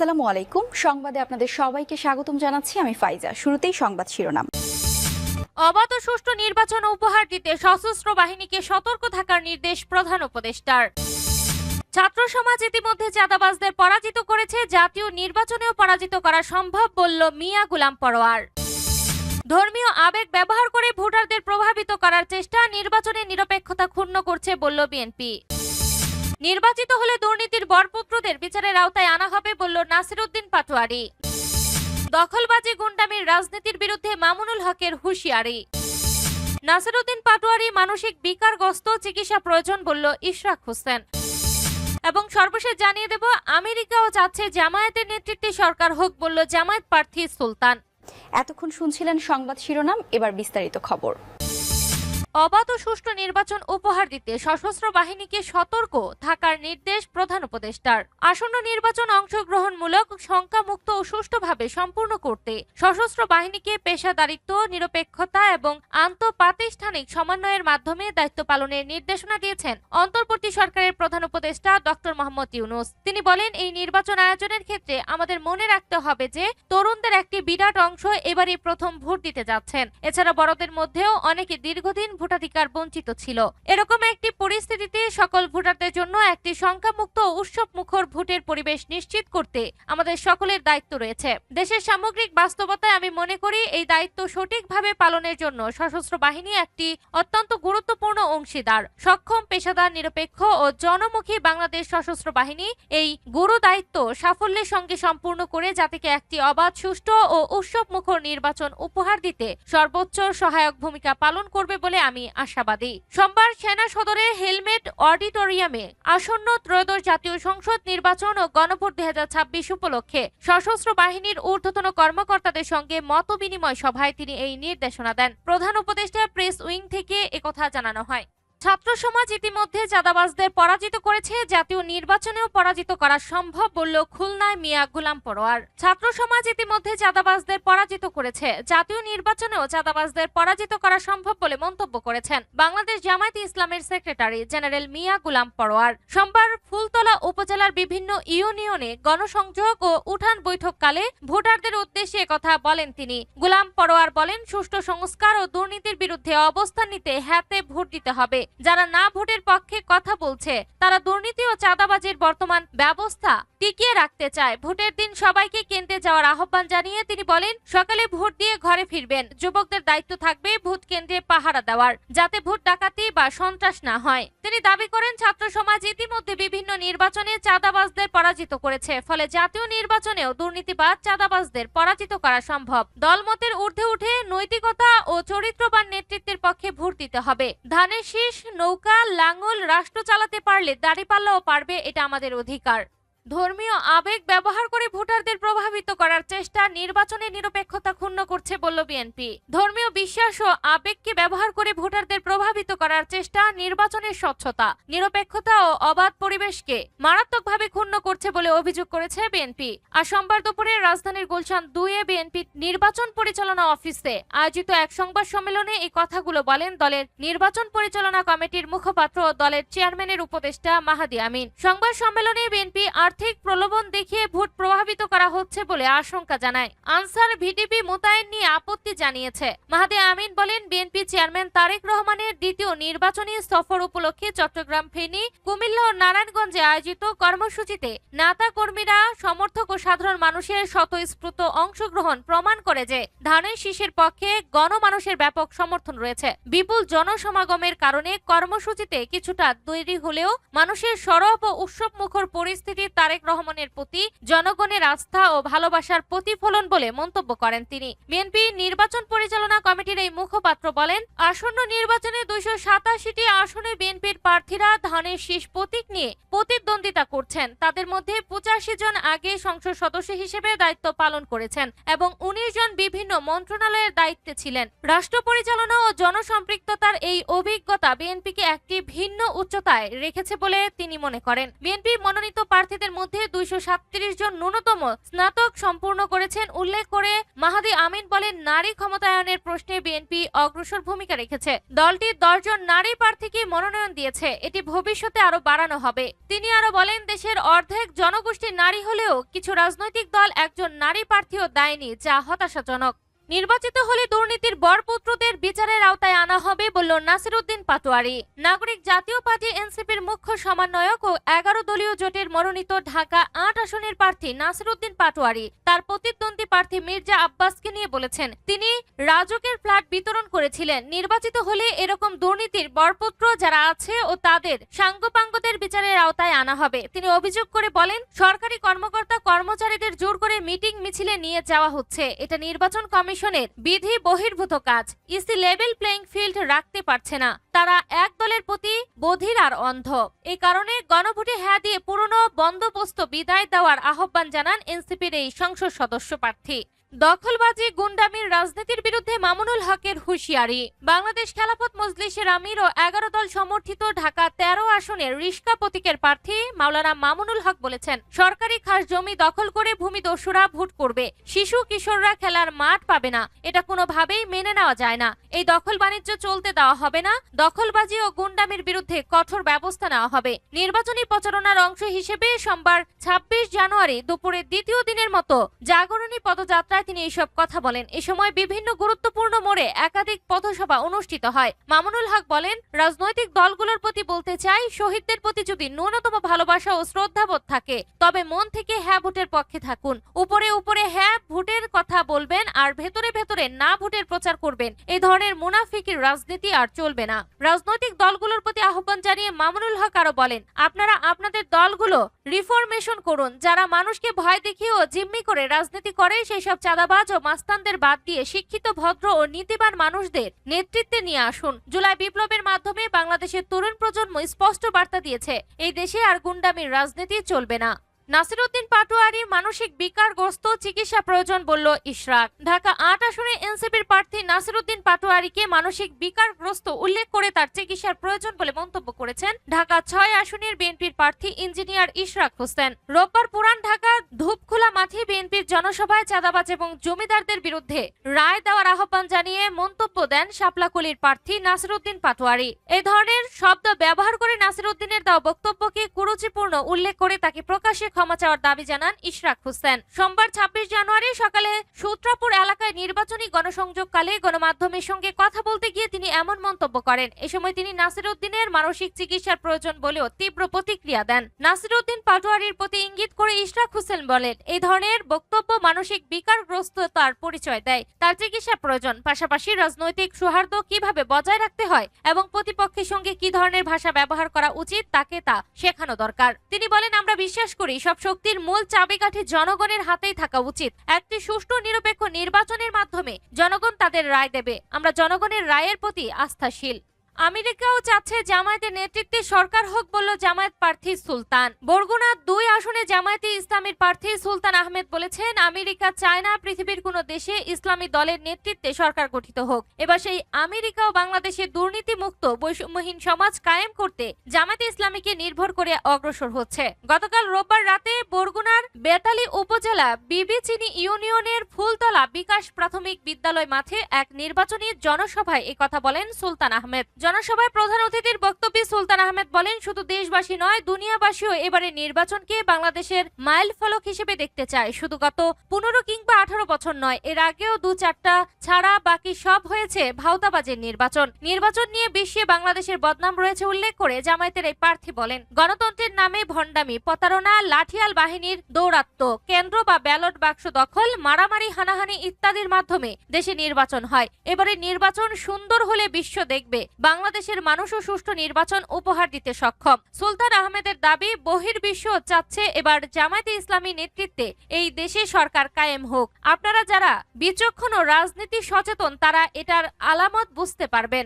আসসালামু আলাইকুম। সংবাদে আপনাদের সবাইকে স্বাগতম জানাচ্ছি আমি ফাইজা। শুরুতেই সংবাদ শিরোনাম। অবাধ সুষ্ঠু নির্বাচন উপহার দিতে সশস্ত্র বাহিনীকে সতর্ক থাকার নির্দেশ প্রধান উপদেষ্টার। ছাত্র সমাজ ইতিমধ্যে চাঁদাবাজদের পরাজিত করেছে, জাতীয় নির্বাচনেও পরাজিত করা সম্ভব বলল মিয়া গুলাম পরোয়ার। ধর্মীয় আবেগ ব্যবহার করে ভোটারদের প্রভাবিত করার চেষ্টা, নির্বাচনে নিরপেক্ষতা ক্ষুণ্ণ করছে বলল বিএনপি। নির্বাচিত হলে দুর্নীতির বরপুত্রদের বিচারের আওতায় আনা হবে, বলল নাসিরুদ্দিন পাটোয়ারি। দখলবাজি, গুন্ডামির রাজনীতির বিরুদ্ধে মামুনুল হকের হুঁশিয়ারি। নাসিরুদ্দিন পাটোয়ারি মানসিক বিকারগ্রস্ত, চিকিৎসা প্রয়োজন, বলল ইশরাক হোসেন। এবং সর্বশেষ জানিয়ে দেব, আমেরিকাও চাচ্ছে জামায়াতের নেতৃত্বে সরকার হোক, বলল জামায়াত প্রার্থী সুলতান। এতক্ষণ শুনছিলেন সংবাদ শিরোনাম, এবার বিস্তারিত খবর। অবাধ ও সুষ্ঠু নির্বাচন উপহার দিতে সশস্ত্র বাহিনীকে সতর্ক থাকার নির্দেশ প্রধান উপদেষ্টার। আসন্ন নির্বাচন অংশগ্রহণমূলক, শঙ্কামুক্ত ও সুষ্ঠুভাবে সম্পূর্ণ করতে সশস্ত্র বাহিনীকে পেশাদারিত্ব, নিরপেক্ষতা এবং আন্তঃপ্রাতিষ্ঠানিক সমন্বয়ের মাধ্যমে দায়িত্ব পালনের নির্দেশনা দিয়েছেন অন্তর্বর্তী সরকারের প্রধান উপদেষ্টা ডক্টর মোহাম্মদ ইউনুস। তিনি বলেন, এই নির্বাচন আয়োজনের ক্ষেত্রে আমাদের মনে রাখতে হবে যে, তরুণদের একটি বিরাট অংশ এবারই প্রথম ভোট দিতে যাচ্ছেন। এছাড়া বড়দের মধ্যেও অনেকে দীর্ঘদিন ভোটাধিকার বঞ্চিত ছিল। এরকম একটি পরিস্থিতিতে সকল ভোটারদের জন্য একটি সংখ্যামুক্ত উৎসব মুখর ভোটের পরিবেশ নিশ্চিত করতে আমাদের সকলের দায়িত্ব রয়েছে। দেশের সামগ্রিক বাস্তবতায় আমি মনে করি এই দায়িত্ব সঠিকভাবে পালনের জন্য সশস্ত্র বাহিনী একটি অত্যন্ত গুরুত্বপূর্ণ অংশীদার। সক্ষম পেশাদার, নিরপেক্ষ ও জনমুখী বাংলাদেশ সশস্ত্র বাহিনী এই গুরু দায়িত্ব সাফল্যের সঙ্গে সম্পূর্ণ করে জাতিকে একটি অবাধ, সুষ্ঠু ও উৎসব মুখর নির্বাচন উপহার দিতে সর্বোচ্চ সহায়ক ভূমিকা পালন করবে বলে আমি আশাবাদী। সোমবার সেনা সদরের হেলমেট অডিটোরিয়ামে আসন্ন ত্রয়োদশ জাতীয় সংসদ নির্বাচন ও গণভোট দুই হাজার ছাব্বিশ উপলক্ষে সশস্ত্র বাহিনীর ঊর্ধ্বতন কর্মকর্তাদের সঙ্গে মত বিনিময় সভায় তিনি এই নির্দেশনা দেন। প্রধান উপদেষ্টা প্রেস উইং থেকে একথা জানানো হয়। ছাত্র সমাজ ইতিমধ্যে চাঁদাবাজদের পরাজিত করেছে। জাতীয় নির্বাচনেও পরাজিত করা সম্ভব বলল খুলনায় মিয়া গুলাম পরোয়ার। ছাত্র সমাজ ইতিমধ্যে চাঁদাবাজদের পরাজিত করেছে। জাতীয় নির্বাচনেও চাঁদাবাজদের পরাজিত করা সম্ভব বলে মন্তব্য করেছেন বাংলাদেশ জামায়াত ইসলামের সেক্রেটারি জেনারেল মিয়া গুলাম পরোয়ার। সোমবার ফুলতলা উপজেলার বিভিন্ন ইউনিয়নে গণসংযোগ ও উঠান বৈঠককালে ভোটারদের উদ্দেশ্যে কথা বলেন তিনি। গুলাম পরোয়ার বলেন, সুষ্ঠু সংস্কার ও দুর্নীতির বিরুদ্ধে অবস্থান নিতে হ্যাতে ভোট দিতে হবে। যারা না ভোটের পক্ষে কথা বলছে, তারা দুর্নীতি ও চাঁদাবাজির বর্তমান ব্যবস্থা টিকিয়ে রাখতে চায়। ভোটের দিন সবাইকে কেন্দ্রে যাওয়ার আহ্বান জানিয়ে তিনি বলেন, সকালে ভোট দিয়ে ঘরে ফিরবেন। যুবকদের দায়িত্ব থাকবে ভোট কেন্দ্রে পাহারা দেওয়ার, যাতে ভোট ডাকাতি বা সন্ত্রাস না হয়। তিনি দাবি করেন, ছাত্র সমাজ ইতিমধ্যে বিভিন্ন নির্বাচনে চাঁদাবাজদের পরাজিত করেছে, ফলে জাতীয় নির্বাচনেও দুর্নীতিবাদ চাঁদাবাজদের পরাজিত করা সম্ভব। দলমতের ঊর্ধ্বে উঠে নৈতিকতা ও চরিত্রবান নেতৃত্বের পক্ষে ভোট দিতে হবে। ধানের শীষ নৌকা লাঙল রাষ্ট্র চালাতে পারলে দাঁড়িপাল্লাও পারবে এটা আমাদের অধিকার। ধর্মীয় আবেগ ব্যবহার করে ভোটারদের প্রভাবিত করার চেষ্টা নির্বাচনে নিরপেক্ষতা ক্ষুণ্ণ করছে বলল বিএনপি। ধর্মীয় বিশ্বাস ও আবেগকে ব্যবহার করে ভোটারদের প্রভাবিত করার চেষ্টা নির্বাচনের স্বচ্ছতা, নিরপেক্ষতা ও অবাধ পরিবেশকে মারাত্মকভাবে ক্ষুণ্ণ করছে বলে অভিযোগ করেছে বিএনপি। আর সোমবার দুপুরে রাজধানীর গুলশান দুইয়ে বিএনপি নির্বাচন পরিচালনা অফিসে আয়োজিত এক সংবাদ সম্মেলনে এই কথাগুলো বলেন দলের নির্বাচন পরিচালনা কমিটির মুখপাত্র দলের চেয়ারম্যানের উপদেষ্টা মাহাদি আমিন। সংবাদ সম্মেলনে বিএনপি আর্থিক প্রলোভন দেখিয়ে ভোট প্রভাবিত করা হচ্ছে বলে আশঙ্কা জানায়। আনসার ভিডিপি মোতায়েন নিয়ে আপত্তি জানিয়েছে। মাহাদি আমিন বলেন, বিএনপি চেয়ারম্যান তারেক রহমানের দ্বিতীয় নির্বাচনী সফর উপলক্ষে চট্টগ্রাম, ফেনী, কুমিল্লা ও নারায়ণগঞ্জে আয়োজিত কর্মসূচিতে নাতা কর্মীরা সমর্থক ও সাধারণ মানুষের স্বতঃস্ফূর্ত অংশগ্রহণ প্রমাণ করে যে ধানের শীষের পক্ষে গণমানুষের ব্যাপক সমর্থন রয়েছে। বিপুল জনসমাগমের কারণে কর্মসূচিতে কিছুটা তৈরি হলেও মানুষের সরব ও উৎসব মুখর পরিস্থিতি তারেক রহমানের প্রতি জনগণের আস্থা ও ভালোবাসার প্রতিফলন বলে মন্তব্য করেন তিনি। বিএনপি নির্বাচন পরিচালনা কমিটির এই মুখপাত্র বলেন, আসন্ন নির্বাচনে দুইশো সাতাশিটি আসনে বিএনপির প্রার্থীরা ধানের শীষ প্রতীক নিয়ে প্রতিদ্বন্দ্বিতা করছেন। তাদের মধ্যে পঁচাশি জন আগে সংসদ সদস্য হিসেবে দায়িত্ব পালন করেছেন এবং উনিশ জন বিভিন্ন মন্ত্রণালয়ের দায়িত্বে ছিলেন। রাষ্ট্র পরিচালনা ও জনসম্পৃক্ততার এই অভিজ্ঞতা বিএনপিকে একটি ভিন্ন উচ্চতায় রেখেছে বলে তিনি মনে করেন। বিএনপি মনোনীত প্রার্থীদের মধ্যে দুইশো জন ন্যূনতম স্নাতক সম্পূর্ণ করেছেন উল্লেখ করে মাহাদি আমিন বলেন, নারী ক্ষমতায়নের প্রশ্নে বিএনপি অগ্রসর ভূমিকা রেখেছে। দলটি দশজন নারী প্রার্থীকে মনোনয়ন দিয়েছে। এটি ভবিষ্যতে আরও বাড়ানো হবে। তিনি আরও বলেন, দেশের অর্ধেক জনগোষ্ঠী নারী হলেও কিছু রাজনৈতিক দল একজন নারী প্রার্থীও দেয়নি, যা হতাশাজনক। নির্বাচিত হলে দুর্নীতির বরপুত্রদের বিচারের আওতায় আনা হবে বলল নাসিরুদ্দিন পাটোয়ারি। নাগরিক জাতীয় পার্টি এনসিপির মুখ্য সমন্বয়ক ও এগারো দলীয় জোটের মনোনীত ঢাকা আট আসনের প্রার্থী নাসিরুদ্দিন পাটোয়ারি। তার প্রতিদ্বন্দ্বী প্রার্থী মির্জা আব্বাসকে নিয়ে বলেছেন, তিনি রাজকের ফ্ল্যাট বিতরণ করেছিলেন। নির্বাচিত হলে এরকম দুর্নীতির বরপুত্র যারা আছে ও তাদের সাঙ্গপাঙ্গদের বিচারের আওতায় আনা হবে। তিনি অভিযোগ করে বলেন, সরকারি কর্মকর্তা কর্মচারীদের জোর করে মিটিং মিছিলে নিয়ে যাওয়া হচ্ছে। এটা নির্বাচন কমিশনের বিধি বহির্ভূত কাজ। ইসি লেভেল প্লেইং ফিল্ড রাখতে পারছে না। তারা এক দলের প্রতি বধির আর অন্ধ। এই কারণে গণভোটে হ্যাঁ দিয়ে পুরনো বন্দোবস্ত বিদায় দেওয়ার আহ্বান জানান এনসিপির এই সংসদ সদস্য প্রার্থী। দখলবাজি গুন্ডামির রাজনীতির বিরুদ্ধে মামুনুল হকের হুঁশিয়ারি। বাংলাদেশ খেলাফত মজলিসের আমির ও এগারো দল সমর্থিত ঢাকা তেরো আসনের রিস্কা প্রতীকের প্রার্থী মাওলানা মামুনুল হক বলেছেন, সরকারি খাস জমি দখল করে ভূমি দস্যুরা ভোট করবে। শিশু কিশোররা খেলার মাঠ পাবে না। এটা কোনোভাবেই মেনে নেওয়া যায় না। এই দখল বাণিজ্য চলতে দেওয়া হবে না। দখলবাজি ও গুন্ডামির বিরুদ্ধে কঠোর ব্যবস্থা নেওয়া হবে। নির্বাচনী প্রচারণার অংশ হিসেবে সোমবার ছাব্বিশ জানুয়ারি দুপুরে দ্বিতীয় দিনের মতো জাগরণী পদযাত্রায় তিনি এসব কথা বলেন। এ সময় বিভিন্ন গুরুত্বপূর্ণ মোড়ে একাধিক পথসভা অনুষ্ঠিত হয়। মামুনুল হক বলেন, রাজনৈতিক দলগুলোর প্রতি বলতে চাই, শহীদদের প্রতি যদি ন্যূনতম ভালোবাসা ও শ্রদ্ধাবোধ থাকে, তবে মন থেকে হ্যাঁ ভোটের পক্ষে থাকুন। উপরে উপরে হ্যাঁ ভোটের কথা বলবেন আর ভেতরে ভেতরে না ভোটের প্রচার করবেন। এই ধরনের মুনাফিকির রাজনীতি আর চলবে না। রাজনৈতিক দলগুলোর প্রতি আহ্বান জানিয়ে মামুনুল হক আরও বলেন, আপনারা আপনাদের দলগুলো রিফরমেশন করুন। যারা মানুষকে ভয় দেখিয়ে ও জিম্মি করে রাজনীতি করে সেই সব চাঁদাবাজ ও মাস্তানদের বাদ দিয়ে শিক্ষিত, ভদ্র ও নীতিবান মানুষদের নেতৃত্বে নিয়ে আসুন। জুলাই বিপ্লবের মাধ্যমে বাংলাদেশের তরুণ প্রজন্ম স্পষ্ট বার্তা দিয়েছে, এই দেশে আর গুন্ডামির রাজনীতি চলবে না। নাসিরুদ্দিন পাটোয়ারির মানসিক বিকারগ্রস্ত চিকিৎসা প্রয়োজন বলল ইশরাক। ঢাকা আট আসনে এনসিপির প্রার্থী নাসিরুদ্দিন পাটোয়ারিকে মানসিক বিকারগ্রস্ত উল্লেখ করে তার চিকিৎসার প্রয়োজন বলে মন্তব্য করেছেন ঢাকা ছয় আসনের বিএনপির প্রার্থী ইঞ্জিনিয়ার ইশরাক হোসেন। রোববার পুরান ঢাকার ধূপখোলা মাঠে বিএনপির জনসভায় চাঁদাবাজ এবং জমিদারদের বিরুদ্ধে রায় দেওয়ার আহ্বান জানিয়ে মন্তব্য দেন শাপলাকলির প্রার্থী নাসিরুদ্দিন পাটোয়ারি। এ ধরনের শব্দ ব্যবহার করে নাসিরুদ্দিনের দেওয়া বক্তব্যকে কুরুচিপূর্ণ উল্লেখ করে তাকে প্রকাশ্যে ক্ষমা চাওয়ার দাবি জানান ইশরাক হোসেন। সোমবার ছাব্বিশ জানুয়ারি সকালে সূত্রাপুর এলাকায় নির্বাচনী গণসংযোগকালে গণমাধ্যমের সঙ্গে কথা বলতে গিয়ে তিনি এমন মন্তব্য করেন। এ সময় তিনি নাসিরুদ্দিনের মানসিক চিকিৎসার প্রয়োজন বলেও তীব্র প্রতিক্রিয়া দেন। নাসিরুদ্দিন পাটোয়ারির প্রতি ইঙ্গিত করে ইশরাক হোসেন বলেন এই ধরনের বক্তব্য মানসিক বিকারগ্রস্ততার পরিচয় দেয়। তার চিকিৎসা প্রয়োজন। পাশাপাশি রাজনৈতিক সৌহার্দ্য কীভাবে বজায় রাখতে হয় এবং প্রতিপক্ষের সঙ্গে কি ধরনের ভাষা ব্যবহার করা উচিত তাকে তা শেখানো দরকার? তিনি বলেন, আমরা বিশ্বাস করি সব শক্তির মূল চাবিকাঠি জনগণের হাতেই থাকা। উচিত। একটি সুষ্ঠু নিরপেক্ষ নির্বাচনের মাধ্যমে জনগণ তাদের রায় দেবে। আমরা জনগণের রায়ের প্রতি আস্থাশীল। আমেরিকাও চাচ্ছে জামায়াতের নেতৃত্বে সরকার হোক বলল জামায়াত প্রার্থী সুলতান। বরগুনা দুই আসনে জামায়াতে ইসলামীর প্রার্থী সুলতান আহমেদ বলেছেন, আমেরিকা চায় না পৃথিবীর কোনো দেশে ইসলামী দলের নেতৃত্বে সরকার গঠিত হোক। এবার সেই আমেরিকা ও বাংলাদেশে দুর্নীতি মুক্ত বৈষম্যহীন সমাজ কায়েম করতে জামায়াতে ইসলামীকে নির্ভর করে অগ্রসর হচ্ছে। গতকাল রোববার রাতে বরগুনার বেতালি উপজেলা বিবিচিনি ইউনিয়নের ফুলতলা বিকাশ প্রাথমিক বিদ্যালয় মাঠে এক নির্বাচনী জনসভায় কথা বলেন সুলতান আহমেদ। জনসভায় প্রধান অতিথির বক্তব্যে সুলতান আহমেদ বলেন, শুধু দেশবাসী নয়, দুনিয়াবাসীও এবারে নির্বাচনকে বাংলাদেশের মাইল ফলক হিসেবে দেখতে চায়। শুধু গত পনেরো কিংবা আঠারো বছর নয়, এর আগেও দু চারটা ছাড়া বাকি সব হয়েছে ভাওতাবাজের নির্বাচন। নির্বাচন নিয়ে বিশ্বে বাংলাদেশের বদনাম রয়েছে উল্লেখ করে জামায়াতের এই প্রার্থী বলেন, গণতন্ত্রের নামে ভণ্ডামি, প্রতারণা, লাঠিয়াল বাহিনীর দৌরাত্ম কেন্দ্র বা ব্যালট বাক্স দখল, মারামারি, হানাহানি ইত্যাদির মাধ্যমে দেশে নির্বাচন হয়। এবারে নির্বাচন সুন্দর হলে বিশ্ব দেখবে, বাংলাদেশের মানুষও সুষ্ঠু নির্বাচন উপহার দিতে সক্ষম। সুলতান আহমেদের দাবি, বহির্বিশ্ব চাচ্ছে এবার জামায়াতে ইসলামী নেতৃত্বে এই দেশে সরকার কায়েম হোক। আপনারা যারা বিচক্ষণ ও রাজনীতি সচেতন তারা এটার আলামত বুঝতে পারবেন।